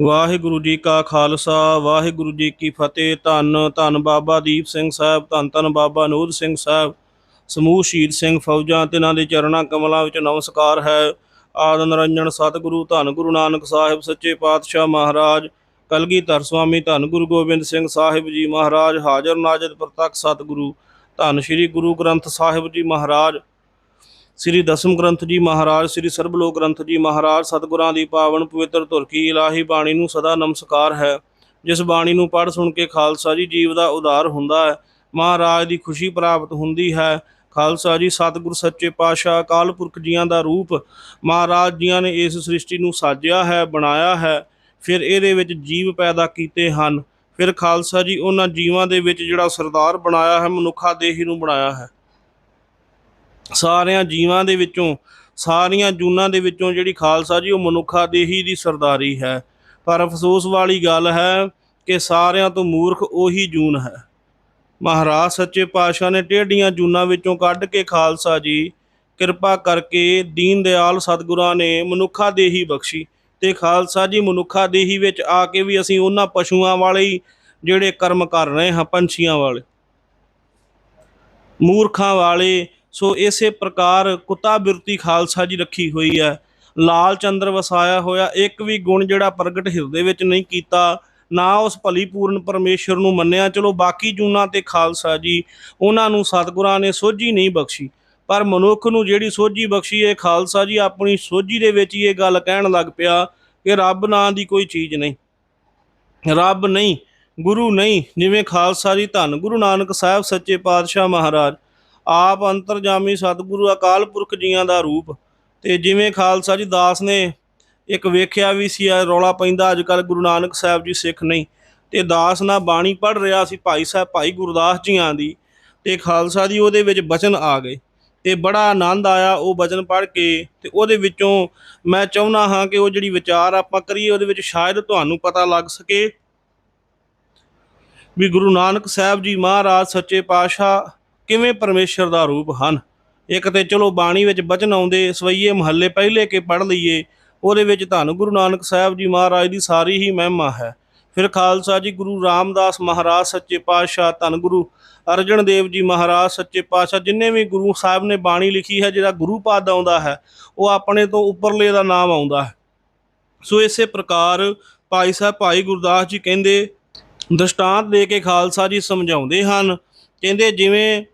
ਵਾਹਿਗੁਰੂ ਜੀ ਕਾ ਖਾਲਸਾ, ਵਾਹਿਗੁਰੂ ਜੀ ਕੀ ਫਤਿਹ। ਧੰਨ ਧੰਨ ਬਾਬਾ ਦੀਪ ਸਿੰਘ ਸਾਹਿਬ, ਧੰਨ ਧੰਨ ਬਾਬਾ ਨੂਰ ਸਿੰਘ ਸਾਹਿਬ। ਸਮੂਹ ਸ਼ਹੀਦ ਸਿੰਘ ਫੌਜਾਂ ਤੇ ਇਹਨਾਂ ਦੇ ਚਰਨਾਂ ਕਮਲਾਂ ਵਿੱਚ ਨਮਸਕਾਰ ਹੈ। ਆਦ ਨਿਰੰਜਨ ਸਤਿਗੁਰੂ, ਧੰਨ ਗੁਰੂ ਨਾਨਕ ਸਾਹਿਬ, ਸੱਚੇ ਪਾਤਸ਼ਾਹ ਮਹਾਰਾਜ। ਕਲਗੀਧਰ ਸੁਆਮੀ ਧੰਨ ਗੁਰੂ ਗੋਬਿੰਦ ਸਿੰਘ ਸਾਹਿਬ ਜੀ ਮਹਾਰਾਜ। ਹਾਜ਼ਰ ਨਾਜ਼ਰ ਪ੍ਰਤੱਖ ਸਤਿਗੁਰੂ। ਧੰਨ ਸ੍ਰੀ ਗੁਰੂ ਗ੍ਰੰਥ ਸਾਹਿਬ ਜੀ ਮਹਾਰਾਜ। ਸ੍ਰੀ ਦਸਮ ਗ੍ਰੰਥ ਜੀ ਮਹਾਰਾਜ, ਸ੍ਰੀ ਸਰਬਲੋਕ ਗ੍ਰੰਥ ਜੀ ਮਹਾਰਾਜ, ਸਤਿਗੁਰਾਂ ਦੀ ਪਾਵਨ ਪਵਿੱਤਰ ਧੁਰ ਕੀ ਇਲਾਹੀ ਬਾਣੀ ਨੂੰ ਸਦਾ ਨਮਸਕਾਰ ਹੈ। ਜਿਸ ਬਾਣੀ ਨੂੰ ਪੜ੍ਹ ਸੁਣ ਕੇ ਖਾਲਸਾ ਜੀ ਜੀਵ ਦਾ ਉਦਾਰ ਹੁੰਦਾ ਹੈ, ਮਹਾਰਾਜ ਦੀ ਖੁਸ਼ੀ ਪ੍ਰਾਪਤ ਹੁੰਦੀ ਹੈ। ਖਾਲਸਾ ਜੀ, ਸਤਿਗੁਰ ਸੱਚੇ ਪਾਤਸ਼ਾਹ, ਅਕਾਲ ਪੁਰਖ ਜੀਆਂ ਦਾ ਰੂਪ ਮਹਾਰਾਜ ਜੀਆਂ ਨੇ ਇਸ ਸ੍ਰਿਸ਼ਟੀ ਨੂੰ ਸਾਜਿਆ ਹੈ, ਬਣਾਇਆ ਹੈ। ਫਿਰ ਇਹਦੇ ਵਿੱਚ ਜੀਵ ਪੈਦਾ ਕੀਤੇ ਹਨ। ਫਿਰ ਖਾਲਸਾ ਜੀ ਉਹਨਾਂ ਜੀਵਾਂ ਦੇ ਵਿੱਚ ਜਿਹੜਾ ਸਰਦਾਰ ਬਣਾਇਆ ਹੈ ਮਨੁੱਖਾ ਦੇਹੀ ਨੂੰ ਬਣਾਇਆ ਹੈ। ਸਾਰਿਆਂ ਜੀਵਾਂ ਦੇ ਵਿੱਚੋਂ, ਸਾਰੀਆਂ ਜੂਨਾਂ ਦੇ ਵਿੱਚੋਂ ਜਿਹੜੀ ਖਾਲਸਾ ਜੀ, ਉਹ ਮਨੁੱਖਾ ਦੇਹੀ ਦੀ ਸਰਦਾਰੀ ਹੈ। ਪਰ ਅਫਸੋਸ ਵਾਲੀ ਗੱਲ ਹੈ ਕਿ ਸਾਰਿਆਂ ਤੋਂ ਮੂਰਖ ਉਹੀ ਜੂਨ ਹੈ। ਮਹਾਰਾਜ ਸੱਚੇ ਪਾਤਸ਼ਾਹ ਨੇ ਟੇਢੀਆਂ ਜੂਨਾਂ ਵਿੱਚੋਂ ਕੱਢ ਕੇ ਖਾਲਸਾ ਜੀ, ਕਿਰਪਾ ਕਰਕੇ ਦੀਨ ਦਿਆਲ ਸਤਿਗੁਰਾਂ ਨੇ ਮਨੁੱਖਾ ਦੇਹੀ ਬਖਸ਼ੀ ਤੇ ਖਾਲਸਾ ਜੀ ਮਨੁੱਖਾ ਦੇਹੀ ਵਿੱਚ ਆ ਕੇ ਵੀ ਅਸੀਂ ਉਹਨਾਂ ਪਸ਼ੂਆਂ ਵਾਲੇ ਹੀ ਜਿਹੜੇ ਕਰਮ ਕਰ ਰਹੇ ਹਾਂ, ਪੰਛੀਆਂ ਵਾਲੇ। ਮੂਰਖਾਂ ਵਾਲੇ ਸੋ ਇਸੇ ਪ੍ਰਕਾਰ ਕੁਤਾ ਬਿਰਤੀ ਖਾਲਸਾ ਜੀ ਰੱਖੀ ਹੋਈ ਹੈ। ਲਾਲ ਚੰਦਰ ਵਸਾਇਆ ਹੋਇਆ, ਇੱਕ ਵੀ ਗੁਣ ਜਿਹੜਾ ਪ੍ਰਗਟ ਹਿਰਦੇ ਵਿੱਚ ਨਹੀਂ ਕੀਤਾ, ਨਾ ਉਸ ਭਲੀ ਪੂਰਨ ਪਰਮੇਸ਼ਰ ਨੂੰ ਮੰਨਿਆ। ਚਲੋ ਬਾਕੀ ਜੂਨਾਂ ਤੇ ਖਾਲਸਾ ਜੀ, ਉਹਨਾਂ ਨੂੰ ਸਤਿਗੁਰਾਂ ਨੇ ਸੋਝੀ ਨਹੀਂ ਬਖਸ਼ੀ। ਪਰ ਮਨੁੱਖ ਨੂੰ ਜਿਹੜੀ ਸੋਝੀ ਬਖਸ਼ੀ ਹੈ, ਖਾਲਸਾ ਜੀ ਆਪਣੀ ਸੋਝੀ ਦੇ ਵਿੱਚ ਹੀ ਇਹ ਗੱਲ ਕਹਿਣ ਲੱਗ ਪਿਆ ਕਿ ਰੱਬ ਨਾਂ ਦੀ ਕੋਈ ਚੀਜ਼ ਨਹੀਂ। ਰੱਬ ਨਹੀਂ, ਗੁਰੂ ਨਹੀਂ, ਜਿਵੇਂ ਖਾਲਸਾ ਜੀ ਧੰਨ ਗੁਰੂ ਨਾਨਕ ਸਾਹਿਬ ਸੱਚੇ ਪਾਤਸ਼ਾਹ ਮਹਾਰਾਜ। ਆਪ ਅੰਤਰਜਾਮੀ ਸਤਿਗੁਰੂ ਅਕਾਲ ਪੁਰਖ ਜੀਆਂ ਦਾ ਰੂਪ। ਤੇ ਜਿਵੇਂ ਖਾਲਸਾ ਜੀ ਦਾਸ ਨੇ ਇੱਕ ਵੇਖਿਆ ਵੀ ਸੀ ਆ ਰੌਲਾ ਪੈਂਦਾ ਅੱਜ ਕੱਲ ਗੁਰੂ ਨਾਨਕ ਸਾਹਿਬ ਜੀ ਸਿੱਖ ਨਹੀਂ। ਤੇ ਦਾਸ ਨਾਲ ਬਾਣੀ ਪੜ ਰਿਹਾ ਸੀ ਭਾਈ ਸਾਹਿਬ, ਭਾਈ ਗੁਰਦਾਸ ਜੀਆਂ ਦੀ। ਤੇ ਖਾਲਸਾ ਦੀ ਉਹਦੇ ਵਿੱਚ ਬਚਨ ਆ ਗਏ। ਤੇ ਬੜਾ ਆਨੰਦ ਆਇਆ ਉਹ ਬਚਨ ਪੜ ਕੇ। ਤੇ ਉਹਦੇ ਵਿੱਚੋਂ ਮੈਂ ਚਾਹੁੰਦਾ ਹਾਂ ਕਿ ਉਹ ਜਿਹੜੀ ਵਿਚਾਰ ਆਪਾਂ ਕਰੀਏ, ਉਹਦੇ ਵਿੱਚ ਸ਼ਾਇਦ ਤੁਹਾਨੂੰ ਪਤਾ ਲੱਗ ਸਕੇ। ਵੀ ਗੁਰੂ ਨਾਨਕ ਸਾਹਿਬ ਜੀ ਮਹਾਰਾਜ, ਸੱਚੇ ਪਾਤਸ਼ਾਹ ਕਿਵੇਂ ਪਰਮੇਸ਼ਰ ਦਾ ਰੂਪ ਹਨ? ਇੱਕ ਤੇ ਚਲੋ ਬਾਣੀ ਵਿੱਚ ਬਚਨ ਆਉਂਦੇ, ਸਵਈਏ ਮਹੱਲੇ ਪਹਿਲੇ ਕੇ ਪੜ ਲਈਏ, ਉਹਦੇ ਵਿੱਚ ਧੰਨ ਗੁਰੂ ਨਾਨਕ ਸਾਹਿਬ ਜੀ ਮਹਾਰਾਜ ਦੀ ਸਾਰੀ ਹੀ ਮਹਿਮਾ ਹੈ। ਫਿਰ ਖਾਲਸਾ ਜੀ ਗੁਰੂ ਰਾਮਦਾਸ ਮਹਾਰਾਜ ਸੱਚੇ ਪਾਤਸ਼ਾਹ, ਧੰਨ ਗੁਰੂ ਅਰਜਨ ਦੇਵ ਜੀ ਮਹਾਰਾਜ ਸੱਚੇ ਪਾਤਸ਼ਾਹ, ਜਿੰਨੇ ਵੀ ਗੁਰੂ ਸਾਹਿਬ ਨੇ ਬਾਣੀ ਲਿਖੀ ਹੈ, ਜਿਹੜਾ ਗੁਰੂ ਪਦ ਆਉਂਦਾ ਹੈ, ਉਹ ਆਪਣੇ ਤੋਂ ਉੱਪਰਲੇ ਦਾ ਨਾਮ ਆਉਂਦਾ ਹੈ। ਸੋ ਇਸੇ ਪ੍ਰਕਾਰ ਭਾਈ ਸਾਹਿਬ, ਭਾਈ ਗੁਰਦਾਸ ਜੀ ਕਹਿੰਦੇ ਦਸ਼ਟਾਂਤ ਦੇ ਕੇ ਖਾਲਸਾ ਜੀ ਸਮਝਾਉਂਦੇ ਹਨ, ਕਹਿੰਦੇ ਜਿਵੇਂ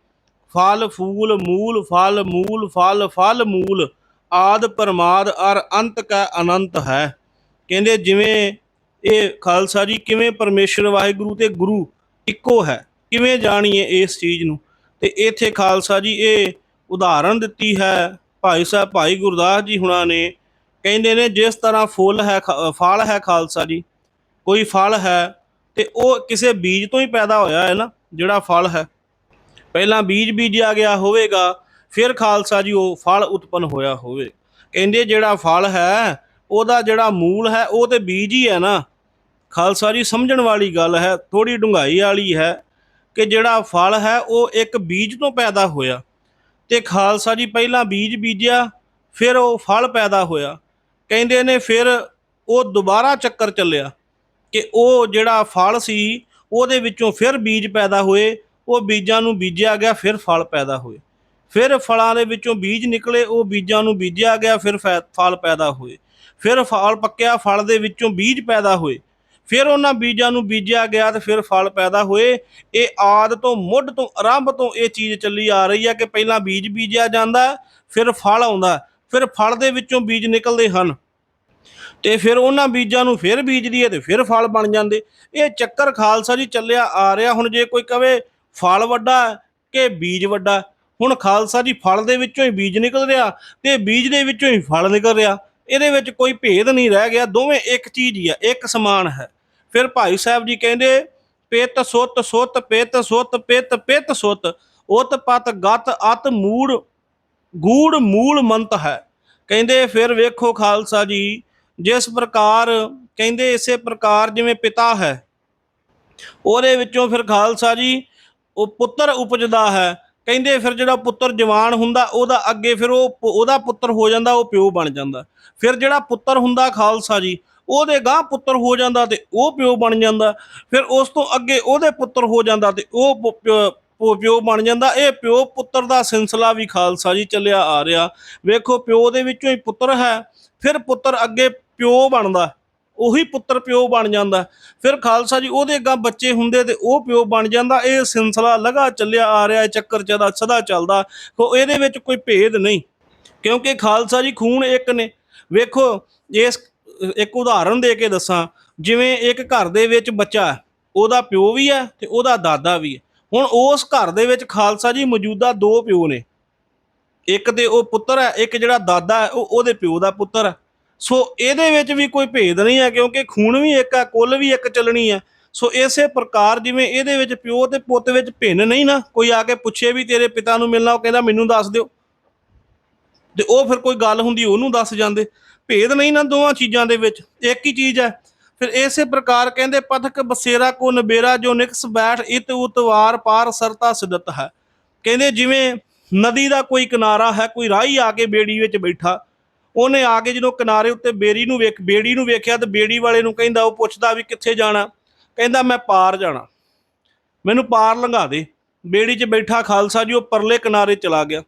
ਫਲ, ਫੂਲ, ਮੂਲ, ਫਲ ਮੂਲ, ਫਲ ਫਲ, ਮੂਲ, ਆਦ ਪਰਮਾਦ ਅਰ ਅੰਤ ਕਾ ਅਨੰਤ ਹੈ। ਕਹਿੰਦੇ ਜਿਵੇਂ ਇਹ ਖਾਲਸਾ ਜੀ ਕਿਵੇਂ ਪਰਮੇਸ਼ਰ ਵਾਹਿਗੁਰੂ ਤੇ ਗੁਰੂ ਇੱਕੋ ਹੈ, ਕਿਵੇਂ ਜਾਣੀਏ ਇਸ ਚੀਜ਼ ਨੂੰ? ਤੇ ਇੱਥੇ ਖਾਲਸਾ ਜੀ ਇਹ ਉਦਾਹਰਣ ਦਿੱਤੀ ਹੈ, ਭਾਈ ਸਾਹਿਬ ਭਾਈ ਗੁਰਦਾਸ ਜੀ ਹੁਣਾਂ ਨੇ। ਕਹਿੰਦੇ ਨੇ ਜਿਸ ਤਰ੍ਹਾਂ ਫੁੱਲ ਹੈ ਖ- ਫਲ ਹੈ ਖਾਲਸਾ ਜੀ, ਕੋਈ ਫਲ ਹੈ ਤੇ ਉਹ ਕਿਸੇ ਬੀਜ ਤੋਂ ਹੀ ਪੈਦਾ ਹੋਇਆ ਹੈ ਨਾ, ਜਿਹੜਾ ਫਲ ਹੈ। ਪਹਿਲਾਂ ਬੀਜ ਬੀਜਿਆ ਗਿਆ ਹੋਵੇਗਾ, ਫਿਰ ਖਾਲਸਾ ਜੀ ਉਹ ਫਲ ਉਤਪਨ ਹੋਇਆ ਹੋਵੇ। ਕਹਿੰਦੇ ਜਿਹੜਾ ਫਲ ਹੈ, ਉਹਦਾ ਜਿਹੜਾ ਮੂਲ ਹੈ, ਉਹ ਤੇ ਬੀਜ ਹੀ ਹੈ ਨਾ। ਖਾਲਸਾ ਜੀ ਸਮਝਣ ਵਾਲੀ ਗੱਲ ਹੈ ਥੋੜੀ ਡੂੰਘਾਈ ਵਾਲੀ ਹੈ ਕਿ ਜਿਹੜਾ ਫਲ ਹੈ, ਉਹ ਇੱਕ ਬੀਜ ਤੋਂ ਪੈਦਾ ਹੋਇਆ। ਤੇ ਖਾਲਸਾ ਜੀ ਪਹਿਲਾਂ ਬੀਜ ਬੀਜਿਆ, ਫਿਰ ਉਹ ਫਲ ਪੈਦਾ ਹੋਇਆ। ਕਹਿੰਦੇ ਨੇ ਫਿਰ ਉਹ ਦੁਬਾਰਾ ਚੱਕਰ ਚੱਲਿਆ ਕਿ ਉਹ ਜਿਹੜਾ ਫਲ ਸੀ, ਉਹਦੇ ਵਿੱਚੋਂ ਫਿਰ ਬੀਜ ਪੈਦਾ ਹੋਏ। ਉਹ ਬੀਜਾਂ ਨੂੰ ਬੀਜਿਆ ਗਿਆ, ਫਿਰ ਫਲ ਪੈਦਾ ਹੋਏ। ਫਿਰ ਫਲਾਂ ਦੇ ਵਿੱਚੋਂ ਬੀਜ ਨਿਕਲੇ, ਉਹ ਬੀਜਾਂ ਨੂੰ ਬੀਜਿਆ ਗਿਆ, ਫਿਰ ਫੈ- ਫਲ ਪੈਦਾ ਹੋਏ। ਫਿਰ ਫਲ ਪੱਕਿਆ, ਫਲ ਦੇ ਵਿੱਚੋਂ ਬੀਜ ਪੈਦਾ ਹੋਏ। ਫਿਰ ਉਹਨਾਂ ਬੀਜਾਂ ਨੂੰ ਬੀਜਿਆ ਗਿਆ ਤੇ ਫਿਰ ਫਲ ਪੈਦਾ ਹੋਏ। ਇਹ ਆਦ ਤੋਂ ਮੁੱਢ ਤੋਂ ਆਰੰਭ ਤੋਂ ਇਹ ਚੀਜ਼ ਚੱਲੀ ਆ ਰਹੀ ਹੈ ਕਿ ਪਹਿਲਾਂ ਬੀਜ ਬੀਜਿਆ ਜਾਂਦਾ, ਫਿਰ ਫਲ ਆਉਂਦਾ। ਫਿਰ ਫਲ ਦੇ ਵਿੱਚੋਂ ਬੀਜ ਨਿਕਲਦੇ ਹਨ। ਤੇ ਫਿਰ ਉਹਨਾਂ ਬੀਜਾਂ ਨੂੰ ਫਿਰ ਬੀਜਦੀ ਹੈ ਤੇ ਫਿਰ ਫਲ ਬਣ ਜਾਂਦੇ। ਇਹ ਚੱਕਰ ਖਾਲਸਾ ਜੀ ਚੱਲਿਆ ਆ ਰਿਹਾ। ਹੁਣ ਜੇ ਕੋਈ ਕਵੇ ਫਲ ਵੱਡਾ ਕਿ ਬੀਜ ਵੱਡਾ? ਹੁਣ ਖਾਲਸਾ ਜੀ ਫਲ ਦੇ ਵਿੱਚੋਂ ਹੀ ਬੀਜ ਨਿਕਲ ਰਿਹਾ ਤੇ ਬੀਜ ਦੇ ਵਿੱਚੋਂ ਹੀ ਫਲ ਨਿਕਲ ਰਿਹਾ। ਇਹਦੇ ਵਿੱਚ ਕੋਈ ਭੇਦ ਨਹੀਂ ਰਹਿ ਗਿਆ। ਦੋਵੇਂ ਇੱਕ ਚੀਜ਼ ਹੀ ਆ, ਇੱਕ ਸਮਾਨ ਹੈ। ਫਿਰ ਭਾਈ ਸਾਹਿਬ ਜੀ ਕਹਿੰਦੇ, ਪਿਤ ਸੁੱਤ ਸੁੱਤ, ਪਿਤ ਸੁੱਤ, ਪਿਤ ਪਿਤ ਸੁੱਤ। ਉਤ ਪਤ ਗਤ ਅਤ ਮੂੜ, ਗੂੜ ਮੂਲ ਮੰਤ ਹੈ। ਕਹਿੰਦੇ ਫਿਰ ਵੇਖੋ ਖਾਲਸਾ ਜੀ, ਜਿਸ ਪ੍ਰਕਾਰ ਕਹਿੰਦੇ ਇਸੇ ਪ੍ਰਕਾਰ ਜਿਵੇਂ ਪਿਤਾ ਹੈ, ਉਹਦੇ ਵਿੱਚੋਂ ਫਿਰ ਖਾਲਸਾ ਜੀ ਉਹ ਪੁੱਤਰ ਉਪਜਦਾ ਹੈ। ਕਹਿੰਦੇ ਫਿਰ ਜਿਹੜਾ ਪੁੱਤਰ ਜਵਾਨ ਹੁੰਦਾ, ਉਹਦਾ ਅੱਗੇ ਫਿਰ ਉਹ ਉਹਦਾ ਪੁੱਤਰ ਹੋ ਜਾਂਦਾ, ਉਹ ਪਿਓ ਬਣ ਜਾਂਦਾ। ਫਿਰ ਜਿਹੜਾ ਪੁੱਤਰ ਹੁੰਦਾ ਖਾਲਸਾ ਜੀ, ਉਹਦੇ ਗਾਂ ਪੁੱਤਰ ਹੋ ਜਾਂਦਾ ਤੇ ਉਹ ਪਿਓ ਬਣ ਜਾਂਦਾ। ਫਿਰ ਉਸ ਤੋਂ ਅੱਗੇ ਉਹਦੇ ਪੁੱਤਰ ਹੋ ਜਾਂਦਾ ਤੇ ਉਹ ਪਿਓ ਬਣ ਜਾਂਦਾ। ਇਹ ਪਿਓ ਪੁੱਤਰ ਦਾ ਸਿਲਸਿਲਾ ਵੀ ਖਾਲਸਾ ਜੀ ਚੱਲਿਆ ਆ ਰਿਹਾ। ਵੇਖੋ ਪਿਓ ਦੇ ਵਿੱਚੋਂ ਹੀ ਪੁੱਤਰ ਹੈ, ਫਿਰ ਪੁੱਤਰ ਅੱਗੇ ਪਿਓ ਬਣਦਾ। ਉਹੀ ਪੁੱਤਰ ਪਿਓ ਬਣ ਜਾਂਦਾ। ਫਿਰ ਖਾਲਸਾ ਜੀ ਉਹਦੇ ਅੱਗਾ ਬੱਚੇ ਹੁੰਦੇ ਤੇ ਉਹ ਪਿਓ ਬਣ ਜਾਂਦਾ। ਇਹ ਸਿਲਸਿਲਾ ਲਗਾ ਚੱਲਿਆ ਆ ਰਿਹਾ, ਇਹ ਚੱਕਰ ਚਦਾ ਸਦਾ ਚੱਲਦਾ। ਸੋ ਇਹਦੇ ਵਿੱਚ ਕੋਈ ਭੇਦ ਨਹੀਂ। ਕਿਉਂਕਿ ਖਾਲਸਾ ਜੀ ਖੂਨ ਇੱਕ ਨੇ। ਵੇਖੋ, ਇਸ, ਇੱਕ ਉਦਾਹਰਨ ਦੇ ਕੇ ਦੱਸਾਂ। ਜਿਵੇਂ ਇੱਕ ਘਰ ਦੇ ਵਿੱਚ ਬੱਚਾ ਉਹਦਾ ਪਿਓ ਵੀ ਹੈ ਤੇ ਉਹਦਾ ਦਾਦਾ ਵੀ ਹੈ। ਹੁਣ ਉਸ ਘਰ ਦੇ ਵਿੱਚ ਖਾਲਸਾ ਜੀ ਮੌਜੂਦਾ ਦੋ ਪਿਓ ਨੇ। ਇੱਕ ਤੇ ਉਹ ਪੁੱਤਰ ਹੈ, ਇੱਕ ਜਿਹੜਾ ਦਾਦਾ ਹੈ, ਉਹ ਉਹਦੇ ਪਿਓ ਦਾ ਪੁੱਤਰ ਹੈ। ਸੋ ਇਹਦੇ ਵਿੱਚ ਵੀ ਕੋਈ ਭੇਦ ਨਹੀਂ ਹੈ ਕਿਉਂਕਿ ਖੂਨ ਵੀ ਇੱਕ ਹੈ, ਕੁੱਲ ਵੀ ਇੱਕ ਚੱਲਣੀ ਹੈ। ਸੋ ਇਸੇ ਪ੍ਰਕਾਰ ਜਿਵੇਂ ਇਹਦੇ ਵਿੱਚ ਪਿਓ ਤੇ ਪੁੱਤ ਵਿੱਚ ਭਿੰਨ ਨਹੀਂ ਨਾ, ਕੋਈ ਆ ਕੇ ਪੁੱਛੇ ਵੀ ਤੇਰੇ ਪਿਤਾ ਨੂੰ ਮਿਲਣਾ, ਉਹ ਕਹਿੰਦਾ ਮੈਨੂੰ ਦੱਸ ਦਿਓ। ਤੇ ਉਹ ਫਿਰ ਕੋਈ ਗੱਲ ਹੁੰਦੀ, ਉਹਨੂੰ ਦੱਸ ਜਾਂਦੇ। ਭੇਦ ਨਹੀਂ ਨਾ ਦੋਵਾਂ ਚੀਜ਼ਾਂ ਦੇ ਵਿੱਚ, ਇੱਕ ਹੀ ਚੀਜ਼ ਹੈ। ਫਿਰ ਇਸੇ ਪ੍ਰਕਾਰ ਕਹਿੰਦੇ, ਪਥਕ ਬਸੇਰਾ ਕੋ ਨਬੇਰਾ ਜੋ ਨਿਕਸ ਬੈਠ ਇਤ ਉਤਵਾਰ ਪਾਰ ਸਰਤਾ ਸਿਦਤ ਹੈ। ਕਹਿੰਦੇ ਜਿਵੇਂ ਨਦੀ ਦਾ ਕੋਈ ਕਿਨਾਰਾ ਹੈ, ਕੋਈ ਰਾਹੀ ਆ ਕੇ ਬੇੜੀ ਵਿੱਚ ਬੈਠਾ ਉਹਨੇ ਆ ਕੇ ਜਦੋਂ ਕਿਨਾਰੇ ਉੱਤੇ ਬੇੜੀ ਨੂੰ ਵੇਖ ਬੇੜੀ ਨੂੰ ਵੇਖਿਆ ਤੇ ਬੇੜੀ ਵਾਲੇ ਨੂੰ ਕਹਿੰਦਾ, ਉਹ ਪੁੱਛਦਾ ਵੀ ਕਿੱਥੇ ਜਾਣਾ? ਕਹਿੰਦਾ, ਮੈਂ ਪਾਰ ਜਾਣਾ। ਮੈਨੂੰ ਪਾਰ ਲੰਘਾ ਦੇ। ਬੇੜੀ 'ਚ ਬੈਠਾ ਖਾਲਸਾ ਜੀ, ਉਹ ਪਰਲੇ ਕਿਨਾਰੇ ਚਲਾ ਗਿਆ।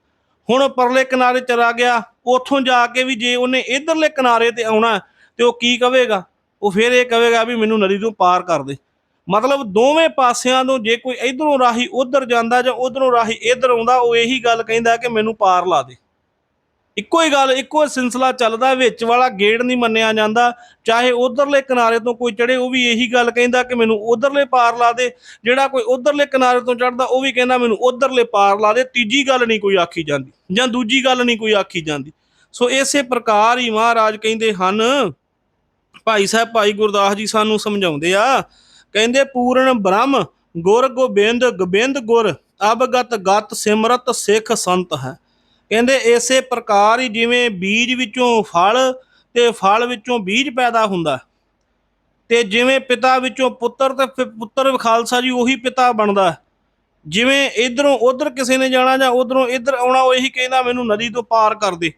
ਹੁਣ ਉਹ ਪਰਲੇ ਕਿਨਾਰੇ ਚਲਾ ਗਿਆ, ਉੱਥੋਂ ਜਾ ਕੇ ਵੀ ਜੇ ਉਹਨੇ ਇਧਰਲੇ ਕਿਨਾਰੇ ਤੇ ਆਉਣਾ ਤੇ ਉਹ ਕੀ ਕਵੇਗਾ? ਉਹ ਫਿਰ ਇਹ ਕਵੇਗਾ ਵੀ ਮੈਨੂੰ ਨਦੀ ਤੋਂ ਪਾਰ ਕਰ ਦੇ। ਮਤਲਬ ਦੋਵੇਂ ਪਾਸਿਆਂ ਤੋਂ ਜੇ ਕੋਈ ਇਧਰੋਂ ਰਾਹੀ ਉਧਰ ਜਾਂਦਾ ਜਾਂ ਉਧਰੋਂ ਰਾਹੀ ਇਧਰ ਆਉਂਦਾ, ਉਹ ਇਹੀ ਗੱਲ ਕਹਿੰਦਾ ਕਿ ਮੈਨੂੰ ਪਾਰ ਲਾ ਦੇ। ਇੱਕੋ ਹੀ ਗੱਲ, ਇੱਕੋ ਸਿਲਸਿਲਾ ਚੱਲਦਾ, ਵਿੱਚ ਵਾਲਾ ਗੇੜ ਨਹੀਂ ਮੰਨਿਆ ਜਾਂਦਾ। ਚਾਹੇ ਉਧਰਲੇ ਕਿਨਾਰੇ ਤੋਂ ਕੋਈ ਚੜੇ ਉਹ ਵੀ ਇਹੀ ਗੱਲ ਕਹਿੰਦਾ ਕਿ ਮੈਨੂੰ ਉਧਰਲੇ ਪਾਰ ਲਾ ਦੇ। ਜਿਹੜਾ ਕੋਈ ਉਧਰਲੇ ਕਿਨਾਰੇ ਤੋਂ ਚੜਦਾ ਉਹ ਵੀ ਕਹਿੰਦਾ ਮੈਨੂੰ ਉਧਰਲੇ ਪਾਰ ਲਾ ਦੇ। ਤੀਜੀ ਗੱਲ ਨਹੀਂ ਕੋਈ ਆਖੀ ਜਾਂਦੀ, ਜਾਂ ਦੂਜੀ ਗੱਲ ਨਹੀਂ ਕੋਈ ਆਖੀ ਜਾਂਦੀ। ਸੋ ਇਸੇ ਪ੍ਰਕਾਰ ਹੀ ਮਹਾਰਾਜ ਕਹਿੰਦੇ ਹਨ, ਭਾਈ ਸਾਹਿਬ, ਭਾਈ ਗੁਰਦਾਸ ਜੀ ਸਾਨੂੰ ਸਮਝਾਉਂਦੇ ਆ, ਕਹਿੰਦੇ ਪੂਰਨ ਬ੍ਰਹਮ, ਗੁਰ ਗੋਬਿੰਦ ਗੋਬਿੰਦ ਗੁਰ ਅਬਗਤ ਗਤ ਸਿਮਰਤ ਸਿੱਖ ਸੰਤ ਹੈ। ਕਹਿੰਦੇ ਇਸੇ ਪ੍ਰਕਾਰ ਹੀ ਜਿਵੇਂ ਬੀਜ ਵਿੱਚੋਂ ਫਲ ਤੇ ਫਲ ਵਿੱਚੋਂ ਬੀਜ ਪੈਦਾ ਹੁੰਦਾ। ਤੇ ਜਿਵੇਂ ਪਿਤਾ ਵਿੱਚੋਂ ਪੁੱਤਰ ਤੇ ਫਿਰ ਪੁੱਤਰ ਖਾਲਸਾ ਜੀ ਉਹੀ ਪਿਤਾ ਬਣਦਾ। ਜਿਵੇਂ ਇਧਰੋਂ ਉਧਰ ਕਿਸੇ ਨੇ ਜਾਣਾ ਜਾਂ ਉਧਰੋਂ ਇੱਧਰ ਆਉਣਾ, ਉਹ ਇਹੀ ਕਹਿੰਦਾ, ਮੈਨੂੰ ਨਦੀ ਤੋਂ ਪਾਰ ਕਰ ਦੇ।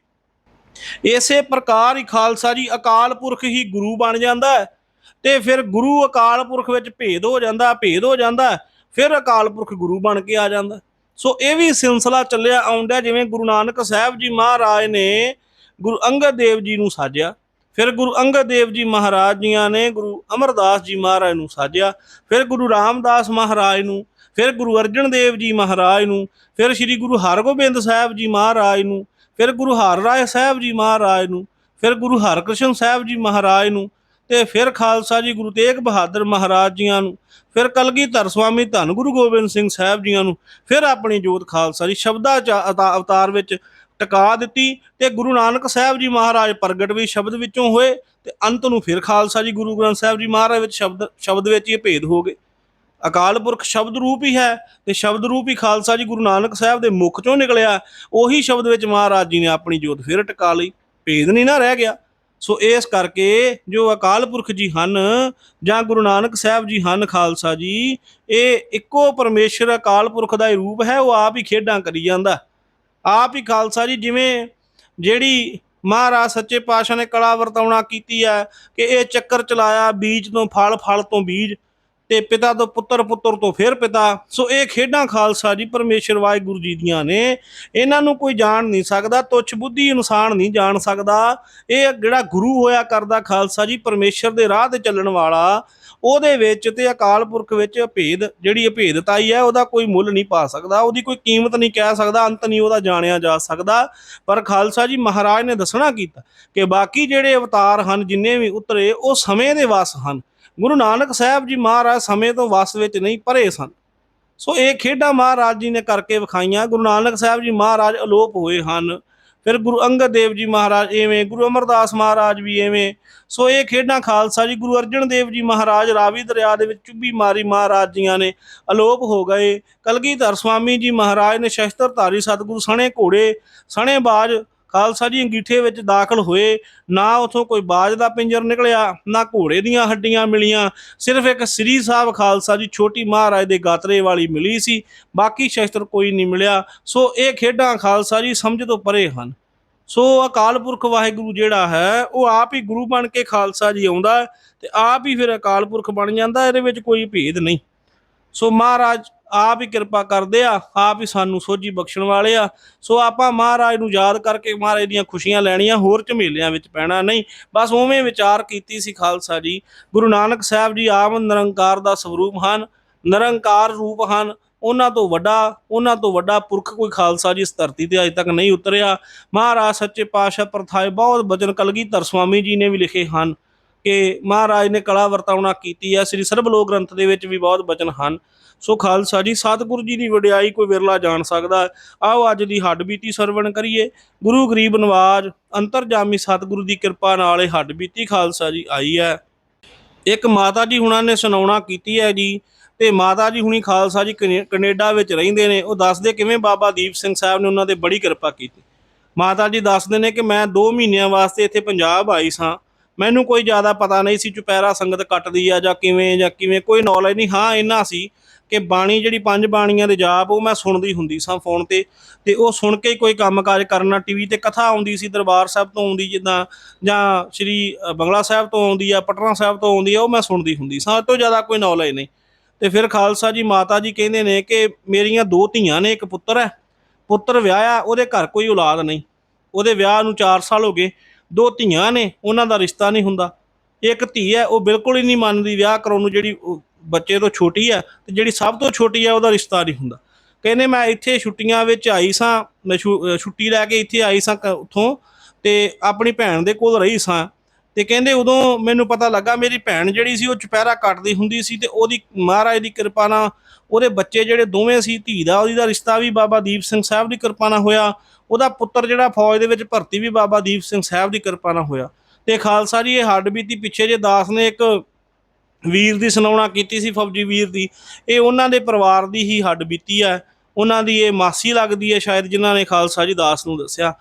ਇਸੇ ਪ੍ਰਕਾਰ ਹੀ ਖਾਲਸਾ ਜੀ ਅਕਾਲ ਪੁਰਖ ਹੀ ਗੁਰੂ ਬਣ ਜਾਂਦਾ ਤੇ ਫਿਰ ਗੁਰੂ ਅਕਾਲ ਪੁਰਖ ਵਿੱਚ ਭੇਦ ਹੋ ਜਾਂਦਾ, ਭੇਦ ਹੋ ਜਾਂਦਾ, ਫਿਰ ਅਕਾਲ ਪੁਰਖ ਗੁਰੂ ਬਣ ਕੇ ਆ ਜਾਂਦਾ। ਸੋ ਇਹ ਵੀ ਸਿਲਸਿਲਾ ਚੱਲਿਆ ਆਉਂਦਾ ਜਿਵੇਂ ਗੁਰੂ ਨਾਨਕ ਸਾਹਿਬ ਜੀ ਮਹਾਰਾਜ ਨੇ ਗੁਰੂ ਅੰਗਦ ਦੇਵ ਜੀ ਨੂੰ ਸਾਜਿਆ, ਫਿਰ ਗੁਰੂ ਅੰਗਦ ਦੇਵ ਜੀ ਮਹਾਰਾਜ ਜੀਆਂ ਨੇ ਗੁਰੂ ਅਮਰਦਾਸ ਜੀ ਮਹਾਰਾਜ ਨੂੰ ਸਾਜਿਆ, ਫਿਰ ਗੁਰੂ ਰਾਮਦਾਸ ਮਹਾਰਾਜ ਨੂੰ, ਫਿਰ ਗੁਰੂ ਅਰਜਨ ਦੇਵ ਜੀ ਮਹਾਰਾਜ ਨੂੰ, ਫਿਰ ਸ੍ਰੀ ਗੁਰੂ ਹਰਗੋਬਿੰਦ ਸਾਹਿਬ ਜੀ ਮਹਾਰਾਜ ਨੂੰ, ਫਿਰ ਗੁਰੂ ਹਰ ਰਾਏ ਸਾਹਿਬ ਜੀ ਮਹਾਰਾਜ ਨੂੰ, ਫਿਰ ਗੁਰੂ ਹਰਕ੍ਰਿਸ਼ਨ ਸਾਹਿਬ ਜੀ ਮਹਾਰਾਜ ਨੂੰ ਤੇ ਫਿਰ ਖਾਲਸਾ ਜੀ ਗੁਰੂ ਤੇਗ ਬਹਾਦਰ ਮਹਾਰਾਜ ਜੀਆਂ ਨੂੰ, ਫਿਰ ਕਲਗੀਧਰ ਸਵਾਮੀ ਧੰਨ ਗੁਰੂ ਗੋਬਿੰਦ ਸਿੰਘ ਸਾਹਿਬ ਜੀਆਂ ਨੂੰ, ਫਿਰ ਆਪਣੀ ਜੋਤ ਖਾਲਸਾ ਜੀ ਸ਼ਬਦਾਂ ਚ ਅਤਾ- ਅਵਤਾਰ ਵਿੱਚ ਟਿਕਾ ਦਿੱਤੀ ਤੇ ਗੁਰੂ ਨਾਨਕ ਸਾਹਿਬ ਜੀ ਮਹਾਰਾਜ ਪ੍ਰਗਟ ਵੀ ਸ਼ਬਦ ਵਿੱਚੋਂ ਹੋਏ ਤੇ ਅੰਤ ਨੂੰ ਫਿਰ ਖਾਲਸਾ ਜੀ ਗੁਰੂ ਗ੍ਰੰਥ ਸਾਹਿਬ ਜੀ ਮਹਾਰਾਜ ਵਿੱਚ ਸ਼ਬਦ ਸ਼ਬਦ ਵਿੱਚ ਹੀ ਭੇਦ ਹੋ ਗਏ। ਅਕਾਲ ਪੁਰਖ ਸ਼ਬਦ ਰੂਪ ਹੀ ਹੈ ਤੇ ਸ਼ਬਦ ਰੂਪ ਹੀ ਖਾਲਸਾ ਜੀ ਗੁਰੂ ਨਾਨਕ ਸਾਹਿਬ ਦੇ ਮੁਖ ਚੋਂ ਨਿਕਲਿਆ, ਉਹੀ ਸ਼ਬਦ ਵਿੱਚ ਮਹਾਰਾਜ ਜੀ ਨੇ ਆਪਣੀ ਜੋਤ ਫਿਰ ਟਿਕਾ ਲਈ, ਭੇਦ ਨਹੀਂ ਨਾ ਰਹਿ ਗਿਆ। ਸੋ ਇਸ ਕਰਕੇ ਜੋ ਅਕਾਲ ਪੁਰਖ ਜੀ ਹਨ ਜਾਂ ਗੁਰੂ ਨਾਨਕ ਸਾਹਿਬ ਜੀ ਹਨ ਖਾਲਸਾ ਜੀ, ਇਹ ਇੱਕੋ ਪਰਮੇਸ਼ਰ ਅਕਾਲ ਪੁਰਖ ਦਾ ਹੀ ਰੂਪ ਹੈ, ਉਹ ਆਪ ਹੀ ਖੇਡਾਂ ਕਰੀ ਜਾਂਦਾ। ਆਪ ਹੀ ਖਾਲਸਾ ਜੀ ਜਿਵੇਂ ਜਿਹੜੀ ਮਹਾਰਾਜ ਸੱਚੇ ਪਾਤਸ਼ਾਹ ਨੇ ਕਲਾ ਵਰਤਾਉਣਾ ਕੀਤੀ ਹੈ ਕਿ ਇਹ ਚੱਕਰ ਚਲਾਇਆ, ਬੀਜ ਤੋਂ ਫਲ ਫਲ ਤੋਂ ਬੀਜ। ਤੇ ਪਿਤਾ ਤੋਂ ਪੁੱਤਰ ਪੁੱਤਰ ਤੋਂ ਫਿਰ ਪਿਤਾ। ਸੋ ਇਹ ਖੇਡਾਂ ਖਾਲਸਾ ਜੀ ਪਰਮੇਸ਼ਰ ਵਾਹਿਗੁਰੂ ਜੀ ਦੀਆਂ ਨੇ। ਇਹਨਾਂ ਨੂੰ ਕੋਈ ਜਾਣ ਨਹੀਂ ਸਕਦਾ, ਤੁੱਛ ਬੁੱਧੀ ਇਨਸਾਨ ਨਹੀਂ ਜਾਣ ਸਕਦਾ। ਇਹ ਜਿਹੜਾ ਗੁਰੂ ਹੋਇਆ ਕਰਦਾ ਖਾਲਸਾ ਜੀ ਪਰਮੇਸ਼ਰ ਦੇ ਰਾਹ ਤੇ ਚੱਲਣ ਵਾਲਾ, ਉਹਦੇ ਵਿੱਚ ਤੇ ਅਕਾਲ ਪੁਰਖ ਵਿੱਚ ਭੇਦ, ਜਿਹੜੀ ਅਭੇਦਤਾਈ ਹੈ, ਉਹਦਾ ਕੋਈ ਮੁੱਲ ਨਹੀਂ ਪਾ ਸਕਦਾ। ਉਹਦੀ ਕੋਈ ਕੀਮਤ ਨਹੀਂ ਕਹਿ ਸਕਦਾ, ਅੰਤ ਨਹੀਂ ਉਹਦਾ ਜਾਣਿਆ ਜਾ ਸਕਦਾ। ਪਰ ਖਾਲਸਾ ਜੀ ਮਹਾਰਾਜ ਨੇ ਦੱਸਣਾ ਕੀਤਾ ਕਿ ਬਾਕੀ ਜਿਹੜੇ ਅਵਤਾਰ ਹਨ, ਜਿੰਨੇ ਵੀ ਉਤਰੇ, ਉਹ ਸਮੇਂ ਦੇ ਵਸ ਹਨ। ਗੁਰੂ ਨਾਨਕ ਸਾਹਿਬ ਜੀ ਮਹਾਰਾਜ ਸਮੇਂ ਤੋਂ ਵਸ ਵਿੱਚ ਨਹੀਂ ਪਰੇ ਸਨ। ਸੋ ਇਹ ਖੇਡਾਂ ਮਹਾਰਾਜ ਜੀ ਨੇ ਕਰਕੇ ਵਿਖਾਈਆਂ। ਗੁਰੂ ਨਾਨਕ ਸਾਹਿਬ ਜੀ ਮਹਾਰਾਜ ਅਲੋਪ ਹੋਏ ਹਨ। ਫਿਰ ਗੁਰੂ ਅੰਗਦ ਦੇਵ ਜੀ ਮਹਾਰਾਜ ਐਵੇਂ, ਗੁਰੂ ਅਮਰਦਾਸ ਮਹਾਰਾਜ ਵੀ ਐਵੇਂ। ਸੋ ਇਹ ਖੇਡਾਂ ਖਾਲਸਾ ਜੀ, ਗੁਰੂ ਅਰਜਨ ਦੇਵ ਜੀ ਮਹਾਰਾਜ ਰਾਵੀ ਦਰਿਆ ਦੇ ਵਿੱਚ ਚੁੱਭੀ ਮਾਰੀ ਮਹਾਰਾਜ ਜੀਆਂ ਨੇ ਅਲੋਪ ਹੋ ਗਏ। ਕਲਗੀਧਰ ਸਵਾਮੀ ਜੀ ਮਹਾਰਾਜ ਨੇ ਸ਼ਸਤਰ ਧਾਰੀ ਸਤਿਗੁਰੂ ਸਣੇ ਘੋੜੇ, ਸਣੇ ਬਾਜ ਖਾਲਸਾ ਜੀ ਅੰਗੀਠੇ ਵਿੱਚ ਦਾਖਲ ਹੋਏ, ਨਾ ਉਥੋਂ ਕੋਈ ਬਾਜ ਦਾ ਪਿੰਜਰ ਨਿਕਲਿਆ, ਨਾ ਘੋੜੇ ਦੀਆਂ ਹੱਡੀਆਂ ਮਿਲੀਆਂ, ਸਿਰਫ ਇੱਕ ਸ੍ਰੀ ਸਾਹਿਬ ਖਾਲਸਾ ਜੀ ਛੋਟੀ ਮਹਾਰਾਜ ਦੇ ਗਾਤਰੇ ਵਾਲੀ ਮਿਲੀ ਸੀ, ਬਾਕੀ ਸ਼ਸਤਰ ਕੋਈ ਨਹੀਂ ਮਿਲਿਆ, ਸੋ ਇਹ ਖੇਡਾਂ ਖਾਲਸਾ ਜੀ ਸਮਝ ਤੋਂ ਪਰੇ ਹਨ। ਸੋ ਅਕਾਲ ਪੁਰਖ ਵਾਹਿਗੁਰੂ ਜਿਹੜਾ ਹੈ, ਉਹ ਆਪ ਹੀ ਗੁਰੂ ਬਣ ਕੇ ਖਾਲਸਾ ਜੀ ਆਉਂਦਾ ਹੈ ਤੇ ਆਪ ਹੀ ਫਿਰ ਅਕਾਲ ਪੁਰਖ ਬਣ ਜਾਂਦਾ, ਇਹਦੇ ਵਿੱਚ ਕੋਈ ਭੇਦ ਨਹੀਂ। ਸੋ ਮਹਾਰਾਜ ਆਪ ਹੀ ਕਿਰਪਾ ਕਰਦੇ ਆ, ਆਪ ਹੀ ਸਾਨੂੰ ਸੋਝੀ ਬਖਸ਼ਣ ਵਾਲੇ ਆ। ਸੋ ਆਪਾਂ ਮਹਾਰਾਜ ਨੂੰ ਯਾਦ ਕਰਕੇ ਮਹਾਰਾਜ ਦੀਆਂ ਖੁਸ਼ੀਆਂ ਲੈਣੀਆਂ, ਹੋਰ ਝਮੇਲਿਆਂ ਵਿੱਚ ਪੈਣਾ ਨਹੀਂ। ਬਸ ਉਵੇਂ ਵਿਚਾਰ ਕੀਤੀ ਸੀ ਖਾਲਸਾ ਜੀ। ਗੁਰੂ ਨਾਨਕ ਸਾਹਿਬ ਜੀ ਆਪ ਨਿਰੰਕਾਰ ਦਾ ਸਰੂਪ ਹਨ, ਨਿਰੰਕਾਰ ਰੂਪ ਹਨ। ਉਹਨਾਂ ਤੋਂ ਵੱਡਾ, ਉਹਨਾਂ ਤੋਂ ਵੱਡਾ ਪੁਰਖ ਕੋਈ ਖਾਲਸਾ ਜੀ ਇਸ ਧਰਤੀ ਤੇ ਅਜੇ ਤੱਕ ਨਹੀਂ ਉਤਰਿਆ। ਮਹਾਰਾਜ ਸੱਚੇ ਪਾਤਸ਼ਾਹ ਪ੍ਰਥਾਏ ਬਹੁਤ ਬਚਨ ਕਲਗੀਧਰ ਸਵਾਮੀ ਜੀ ਨੇ ਵੀ ਲਿਖੇ ਹਨ। ਕਿ ਮਹਾਰਾਜ ਨੇ ਕਲਾ ਵਰਤਾਉਣਾ ਕੀਤੀ ਹੈ ਸ੍ਰੀ ਸਰਬਲੋਕ ਗ੍ਰੰਥ ਦੇ ਵਿੱਚ ਵੀ ਬਹੁਤ ਬਚਨ ਹਨ। ਸੋ ਖਾਲਸਾ ਜੀ, ਸਤਿਗੁਰੂ ਜੀ ਦੀ ਵਡਿਆਈ ਕੋਈ ਵਿਰਲਾ ਜਾਣ ਸਕਦਾ। ਆਓ ਅੱਜ ਦੀ ਹੱਡ ਬੀਤੀ ਸਰਵਣ ਕਰੀਏ। ਗੁਰੂ ਗਰੀਬ ਨਵਾਜ, ਅੰਤਰਜਾਮੀ ਸਤਿਗੁਰੂ ਦੀ ਕਿਰਪਾ ਨਾਲ ਇਹ ਹੱਡ ਬੀਤੀ ਖਾਲਸਾ ਜੀ ਆਈ ਹੈ। ਇੱਕ ਮਾਤਾ ਜੀ ਹੁਣਾਂ ਨੇ ਸੁਣਾਉਣਾ ਕੀਤੀ ਹੈ ਜੀ, ਤੇ ਮਾਤਾ ਜੀ ਹੁਣੀ ਖਾਲਸਾ ਜੀ ਕਨੇ- ਕੈਨੇਡਾ ਵਿੱਚ ਰਹਿੰਦੇ ਨੇ। ਉਹ ਦੱਸਦੇ ਕਿਵੇਂ ਬਾਬਾ ਦੀਪ ਸਿੰਘ ਸਾਹਿਬ ਨੇ ਉਹਨਾਂ ਤੇ ਬੜੀ ਕਿਰਪਾ ਕੀਤੀ। ਮਾਤਾ ਜੀ ਦੱਸਦੇ ਨੇ ਕਿ ਮੈਂ 2 ਮਹੀਨਿਆਂ ਵਾਸਤੇ ਇੱਥੇ ਪੰਜਾਬ ਆਈ ਸਾਂ। ਮੈਨੂੰ ਕੋਈ ਜ਼ਿਆਦਾ ਪਤਾ ਨਹੀਂ ਸੀ ਚੁਪਹਿਰਾ ਸੰਗਤ ਕੱਟਦੀ ਆ ਜਾਂ ਕਿਵੇਂ ਜਾਂ ਕਿਵੇਂ, ਕੋਈ ਨੌਲੇਜ ਨਹੀਂ। ਹਾਂ, ਇੰਨਾ ਸੀ ਕਿ ਬਾਣੀ ਜਿਹੜੀ ਪੰਜ ਬਾਣੀਆਂ ਦੇ ਜਾਪ ਉਹ ਮੈਂ ਸੁਣਦੀ ਹੁੰਦੀ ਸਾਂ ਫੋਨ ਤੇ ਤੇ ਉਹ ਸੁਣ ਕੇ ਹੀ ਕੋਈ ਕੰਮਕਾਜ ਕਰਨਾ ਟੀਵੀ ਤੇ ਕਥਾ ਆਉਂਦੀ ਸੀ, ਦਰਬਾਰ ਸਾਹਿਬ ਤੋਂ ਆਉਂਦੀ ਜਿੱਦਾਂ, ਜਾਂ ਸ੍ਰੀ ਬੰਗਲਾ ਸਾਹਿਬ ਤੋਂ ਆਉਂਦੀ ਆ, ਪਟਨਾ ਸਾਹਿਬ ਤੋਂ ਆਉਂਦੀ ਆ, ਉਹ ਮੈਂ ਸੁਣਦੀ ਹੁੰਦੀ ਸਾਂ। ਇਹ ਤੋਂ ਜ਼ਿਆਦਾ ਕੋਈ ਨੌਲੇਜ ਨਹੀਂ। ਤੇ ਫਿਰ ਖਾਲਸਾ ਜੀ, ਮਾਤਾ ਜੀ ਕਹਿੰਦੇ ਨੇ ਕਿ ਮੇਰੀਆਂ ਦੋ ਧੀਆਂ ਨੇ, ਇੱਕ ਪੁੱਤਰ ਹੈ, ਪੁੱਤਰ ਵਿਆਹਿਆ, ਉਹਦੇ ਘਰ ਕੋਈ ਔਲਾਦ ਨਹੀਂ। ਉਹਦੇ ਵਿਆਹ ਨੂੰ 4 ਸਾਲ ਹੋ ਗਏ। ਦੋ ਧੀਆਂ ਨੇ, ਉਹਨਾਂ ਦਾ ਰਿਸ਼ਤਾ ਨਹੀਂ ਹੁੰਦਾ। ਇੱਕ ਧੀ ਹੈ, ਉਹ ਬਿਲਕੁਲ ਹੀ ਨਹੀਂ ਮੰਨਦੀ ਵਿਆਹ ਕਰਾਉਣ ਨੂੰ, ਜਿਹੜੀ ਬੱਚੇ ਤੋਂ ਛੋਟੀ ਹੈ ਤੇ ਜਿਹੜੀ ਸਭ ਤੋਂ ਛੋਟੀ ਹੈ, ਉਹਦਾ ਰਿਸ਼ਤਾ ਨਹੀਂ ਹੁੰਦਾ। ਕਹਿੰਦੇ ਮੈਂ ਇੱਥੇ ਛੁੱਟੀਆਂ ਵਿੱਚ ਆਈ ਸਾਂ, ਮੈਂ ਛੁ- ਛੁੱਟੀ ਲੈ ਕੇ ਇੱਥੇ ਆਈ ਸਾਂ ਕ- ਉੱਥੋਂ ਤੇ ਆਪਣੀ ਭੈਣ ਦੇ ਕੋਲ ਰਹੀ ਸਾਂ। ਤੇ ਕਹਿੰਦੇ ਉਦੋਂ ਮੈਨੂੰ ਪਤਾ ਲੱਗਾ ਮੇਰੀ ਭੈਣ ਜਿਹੜੀ ਸੀ ਉਹ ਚੁਪਹਿਰਾ ਕੱਟਦੀ ਹੁੰਦੀ ਸੀ ਤੇ ਉਹਦੀ ਮਹਾਰਾਜ ਦੀ ਕਿਰਪਾ ਨਾਲ ਉਹਦੇ ਬੱਚੇ ਜਿਹੜੇ ਦੋਵੇਂ ਸੀ, ਧੀ ਦਾ ਉਹਦੀ ਦਾ ਰਿਸ਼ਤਾ ਵੀ ਬਾਬਾ ਦੀਪ ਸਿੰਘ ਸਾਹਿਬ ਦੀ ਕਿਰਪਾ ਨਾਲ ਹੋਇਆ, ਉਹਦਾ ਪੁੱਤਰ ਜਿਹੜਾ ਫੌਜ ਦੇ ਵਿੱਚ ਭਰਤੀ ਵੀ ਬਾਬਾ ਦੀਪ ਸਿੰਘ ਸਾਹਿਬ ਦੀ ਕਿਰਪਾ ਨਾਲ ਹੋਇਆ। ਤੇ ਖਾਲਸਾ ਜੀ ਇਹ ਹੱਡ ਬੀਤੀ ਪਿੱਛੇ ਜੇ ਦਾਸ ਨੇ ਇੱਕ ਵੀਰ ਦੀ ਸੁਣਾਉਣਾ ਕੀਤੀ ਸੀ ਫੌਜੀ ਵੀਰ ਦੀ, ਇਹ ਉਹਨਾਂ ਦੇ ਪਰਿਵਾਰ ਦੀ ਹੀ ਹੱਡ ਬੀਤੀ ਹੈ। ਉਹਨਾਂ ਦੀ ਇਹ ਮਾਸੀ ਲੱਗਦੀ ਹੈ ਸ਼ਾਇਦ ਜਿਨ੍ਹਾਂ ਨੇ ਖਾਲਸਾ ਜੀ ਦਾਸ ਨੂੰ ਦੱਸਿਆ।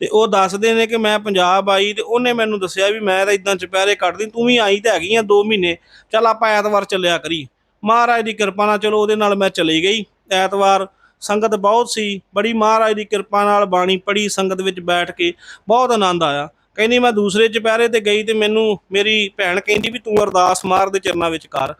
ਤੇ ਉਹ ਦੱਸਦੇ ਨੇ ਕਿ ਮੈਂ ਪੰਜਾਬ ਆਈ ਤੇ ਉਹਨੇ ਮੈਨੂੰ ਦੱਸਿਆ ਵੀ ਮੈਂ ਤਾਂ ਇਦਾਂ ਚੁਪਹਿਰੇ ਕੱਢਦੀ ਤੂੰ ਵੀ ਆਈ ਤਾਂ ਹੈਗੀ ਆ 2 ਮਹੀਨੇ। ਚੱਲ ਆਪਾਂ ਐਤਵਾਰ ਚੱਲਿਆ ਕਰੀ ਮਹਾਰਾਜ ਦੀ ਕਿਰਪਾ ਨਾਲ ਚਲੋ ਉਹਦੇ ਨਾਲ ਮੈਂ ਚਲੀ ਗਈ। ਐਤਵਾਰ ਸੰਗਤ ਬਹੁਤ ਸੀ ਬੜੀ ਮਹਾਰਾਜ ਦੀ ਕਿਰਪਾ ਨਾਲ ਬਾਣੀ ਪੜ੍ਹੀ ਸੰਗਤ ਵਿੱਚ ਬੈਠ ਕੇ ਬਹੁਤ ਆਨੰਦ ਆਇਆ। ਕਹਿੰਦੀ ਮੈਂ ਦੂਸਰੇ ਚੁਪਹਿਰੇ ਤੇ ਗਈ ਤੇ ਮੈਨੂੰ ਮੇਰੀ ਭੈਣ ਕਹਿੰਦੀ ਵੀ ਤੂੰ ਅਰਦਾਸ ਮਾਰ ਦੇ ਚਰਨਾਂ ਵਿੱਚ ਕਰ।